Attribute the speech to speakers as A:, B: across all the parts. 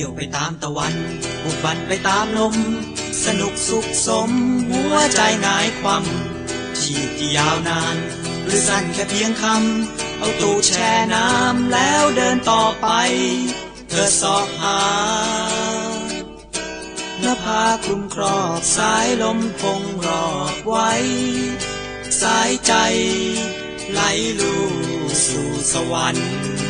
A: ที่ยวไปตามตะวันบุกบันไปตามลม สนุกสุขสม หัวใจหงายความชีพที่ยาวนาน หรือสั้นแค่เพียงคำ เอาตูดแช่น้ำแล้วเดินต่อไป เธอสอบหานภาคลุมครอบสายลมคงรอบไว้ สายใจ ไหลลู่สู่สวรรค์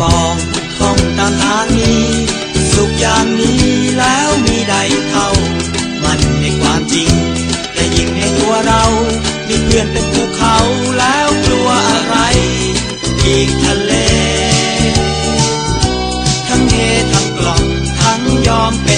A: ปองท่องตามทางนี้ สุขอย่างนี้แล้วมีใดเท่า มันในความจริงแต่ยิ่งในตัวเรา มีเพื่อนเป็นภูเขาแล้วกลัวอะไร อีกทะเล ทั้งเฮทั้งกล่องทั้งยอมเป็น